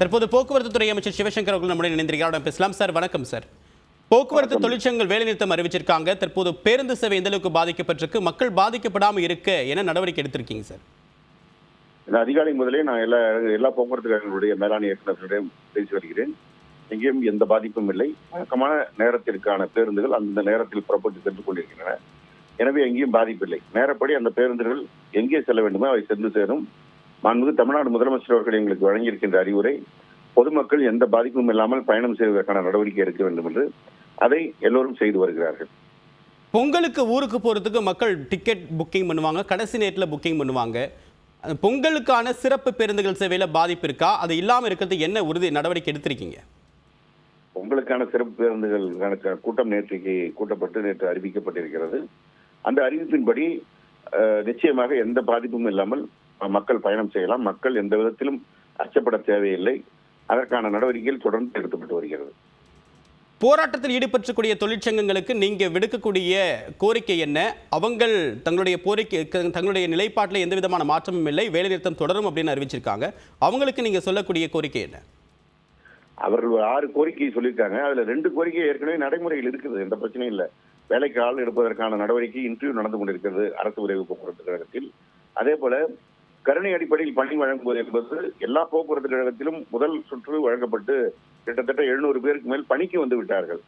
தற்போது போக்குவரத்து துறை அமைச்சர் சிவசங்கர் அவர்கள் நம்முடைய இணைந்திருக்கிறார். பேசலாம் சார் வணக்கம் சார். போக்குவரத்து தொழிற்சங்கங்கள் வேலைநிறுத்தம் அறிவிச்சிருக்காங்க. தற்போது பேருந்து சேவை எந்த அளவுக்கு பாதிக்கப்பட்டிருக்கு? மக்கள் பாதிக்கப்படாமல் இருக்க என்ன நடவடிக்கை எடுத்திருக்கீங்க சார்? இந்த அதிகாலை முதலே நான் எல்லா எல்லா போக்குவரத்து கழகங்களுடைய மேலாண் இயக்குநர்களிடம் பேசி வருகிறேன். எங்கேயும் எந்த பாதிப்பும் இல்லை. வழக்கமான நேரத்திற்கான பேருந்துகள் அந்த நேரத்தில் புறப்பட்டு சென்று கொண்டிருக்கின்றன. எனவே எங்கேயும் பாதிப்பில்லை நேரப்படி அந்த பேருந்துகள் எங்கே செல்ல வேண்டுமோ அவை சென்று சேரும். மாண்புமிகு தமிழ்நாடு முதலமைச்சர் அவர்கள் எங்களுக்கு வழங்கியிருக்கின்ற அறிவுரை பொதுமக்கள் எந்த பாதிப்பும் இல்லாமல் பயணம் செய்வதற்கான நடவடிக்கை எடுக்க வேண்டும் என்று அதை எல்லோரும் செய்து வருகிறார்கள். பொங்கலுக்கு ஊருக்கு போகிறதுக்கு மக்கள் டிக்கெட் புக்கிங் பண்ணுவாங்க கடைசி நேரத்தில் புக்கிங் பண்ணுவாங்க. பொங்கலுக்கான சிறப்பு பேருந்துகள் சேவையில் பாதிப்பு இருக்கா? அது இல்லாமல் இருக்கிறது என்ன உறுதி நடவடிக்கை எடுத்திருக்கீங்க? உங்களுக்கான சிறப்பு பேருந்துகளுக்கான கூட்டம் நேற்றைக்கு கூட்டப்பட்டு நேற்று அறிவிக்கப்பட்டிருக்கிறது. அந்த அறிவிப்பின்படி நிச்சயமாக எந்த பாதிப்பும் இல்லாமல் மக்கள் பயணம் செய்யலாம். மக்கள் எந்த விதத்திலும் அச்சப்பட தேவையில்லை. அதற்கான நடவடிக்கைகள் தொடர்ந்து எடுக்கப்பட்டு வருகிறது. போராட்டத்தில் ஈடுபற்றக்கூடிய தொழிற்சங்கங்களுக்கு நீங்க விடுக்கக்கூடிய கோரிக்கை என்ன? அவங்கள் தங்களுடைய கோரிக்கை தங்களுடைய நிலைப்பாட்டில் எந்த விதமான மாற்றமும் இல்லை. வேலைநிறுத்தம் தொடரும் அப்படின்னு அறிவிச்சிருக்காங்க. அவங்களுக்கு நீங்க சொல்லக்கூடிய கோரிக்கை என்ன? அவர்கள் ஒரு ஆறு கோரிக்கையை சொல்லியிருக்காங்க. அதுல ரெண்டு கோரிக்கை ஏற்கனவே நடைமுறையில் இருக்குது. எந்த பிரச்சனையும் இல்லை. வேலைக்கு ஆள் எடுப்பதற்கான நடவடிக்கை இன்டர்வியூ நடந்து கொண்டிருக்கிறது. அரசு விரைவு போக்குவரத்து கழகத்தில். அதே போல கருணை அடிப்படையில் பணி வழங்குவது என்பது எல்லா போக்குவரத்து கழகத்திலும் முதல் சுற்று வழங்கப்பட்டு கிட்டத்தட்ட எழுநூறு பேருக்கு மேல் பணிக்கு வந்து விட்டார்கள்.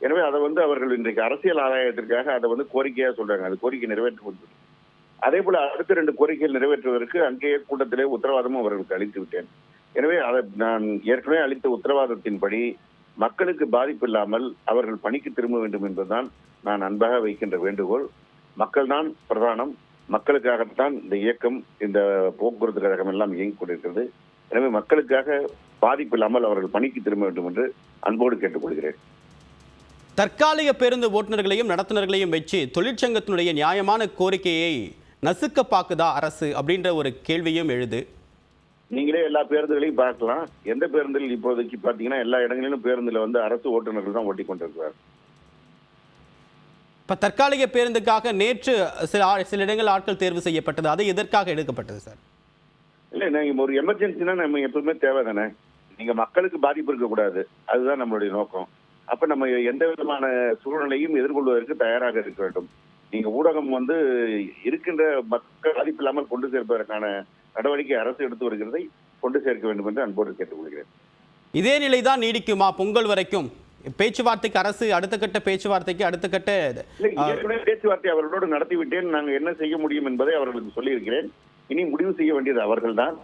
எனவே அதை வந்து அவர்கள் இன்றைக்கு அரசியல் ஆதாயத்திற்காக அதை வந்து கோரிக்கையா சொல்றாங்க. அது கோரிக்கை நிறைவேற்றப்பட்டது அதே போல அடுத்த ரெண்டு கோரிக்கைகள் நிறைவேற்றுவதற்கு அங்கேயே கூட்டத்திலே உத்தரவாதமும் அவர்களுக்கு அளித்து விட்டேன். எனவே அதை நான் ஏற்கனவே அளித்த உத்தரவாதத்தின்படி மக்களுக்கு பாதிப்பு இல்லாமல் அவர்கள் பணிக்கு திரும்ப வேண்டும் என்பதுதான் நான் அன்பாக வைக்கின்ற வேண்டுகோள். மக்கள்தான் பிரதானம். மக்களுக்காகத்தான் இந்த இயக்கம் இந்த போக்குவரத்து கழகம் எல்லாம் இயங்கிக் கொண்டிருக்கிறது. எனவே மக்களுக்காக பாதிப்பு இல்லாமல் அவர்கள் பணிக்கு திரும்ப வேண்டும் என்று அன்போடு கேட்டுக்கொள்கிறேன். தற்காலிக பேருந்து ஓட்டுநர்களையும் நடத்துனர்களையும் வச்சு தொழிற்சங்கத்தினுடைய நியாயமான கோரிக்கையை நசுக்க பாக்குதா அரசு அப்படின்ற ஒரு கேள்வியும் எழுது. நீங்களே எல்லா பேருந்துகளையும் பார்க்கலாம். எந்த பேருந்தில் இப்போதைக்கு பாத்தீங்கன்னா எல்லா இடங்களிலும் பேருந்துல வந்து அரசு ஓட்டுநர்கள் தான் ஓட்டி கொண்டிருக்கிறார் இப்ப தற்காலிக பேருந்துக்காக நேற்று சில சில இடங்கள் ஆட்கள் தேர்வு செய்யப்பட்டது. அது எதற்காக எடுக்கப்பட்டது சார்? இல்ல நீங்க ஒரு எமர்ஜென்சினா நம்ம எப்பவுமே தேவை தானே நீங்க மக்களுக்கு பாதிப்பு இருக்கக்கூடாது. அதுதான் நம்மளுடைய நோக்கம். அப்ப நம்ம எந்த விதமான சூழ்நிலையும் எதிர்கொள்வதற்கு தயாராக இருக்க வேண்டும். நீங்க ஊடகம் வந்து இருக்கின்ற மக்கள் பாதிப்பு இல்லாமல் கொண்டு சேர்ப்பதற்கான நடவடிக்கை அரசு எடுத்து வருகிறதை கொண்டு சேர்க்க வேண்டும் என்று அன்போடு கேட்டுக்கொள்கிறேன். இதே நிலை தான் நீடிக்குமா? பொங்கல் வரைக்கும்? பேச்சுவார்த்தைக்கு அரசு அடுத்த கட்ட பேச்சுவார்த்தைக்கு அடுத்த கட்ட இல்லை ஏற்கனவே பேச்சுவார்த்தை அவர்களோடு நடத்திவிட்டேன். நாங்கள் என்ன செய்ய முடியும் என்பதை அவர்களுக்கு சொல்லியிருக்கிறேன். இனி முடிவு செய்ய வேண்டியது அவர்கள்தான்.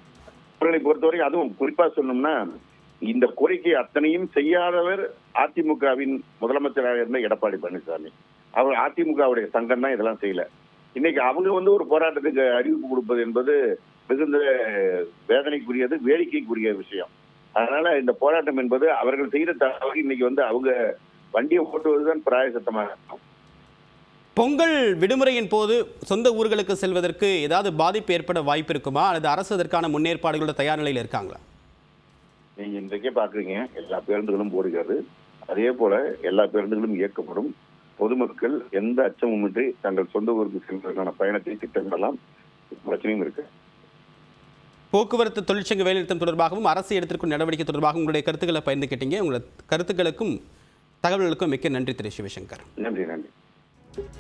அவர்களை பொறுத்தவரை அதுவும் குறிப்பா சொன்னோம்னா இந்த கோரிக்கை அத்தனையும் செய்யாதவர் அதிமுகவின் முதலமைச்சராக இருந்த எடப்பாடி பழனிசாமி. அவர் அதிமுகவுடைய சங்கம் தான் இதெல்லாம் செய்யல. இன்னைக்கு அவங்க வந்து ஒரு போராட்டத்துக்கு அறிவிப்பு கொடுப்பது என்பது மிகுந்த வேதனைக்குரியது வேடிக்கைக்குரிய விஷயம். அதனால இந்த போராட்டம் என்பது அவர்கள் செய்கிற தவறு. இன்னைக்கு வந்து அவங்க வண்டியை ஓட்டுவதுதான் பிராயசத்தமாக இருக்கும். பொங்கல் விடுமுறையின் போது சொந்த ஊர்களுக்கு செல்வதற்கு ஏதாவது பாதிப்பு ஏற்பட வாய்ப்பு இருக்குமா? அல்லது அரசு அதற்கான முன்னேற்பாடுகளோட தயார் நிலையில் இருக்காங்களா? நீங்க இன்றைக்கே பாக்குறீங்க எல்லா பேருந்துகளும் ஓடுகிறது. அதே போல எல்லா பேருந்துகளும் இயக்கப்படும். பொதுமக்கள் எந்த அச்சமுமின்றி தங்கள் சொந்த ஊருக்கு செல்வதற்கான பயணத்தை திட்டமிடலாம். பிரச்சனையும் இருக்கு. போக்குவரத்து தொழிற்சங்க வேலைநிறுத்தம் தொடர்பாகவும் அரசு எடுத்திருக்கும் நடவடிக்கை தொடர்பாகவும் உங்களுடைய கருத்துக்களை பகிர்ந்து கேட்டீங்க உங்களோட கருத்துக்களுக்கும் தகவல்களுக்கும் மிக்க நன்றி திரு. சிவசங்கர். நன்றி நன்றி.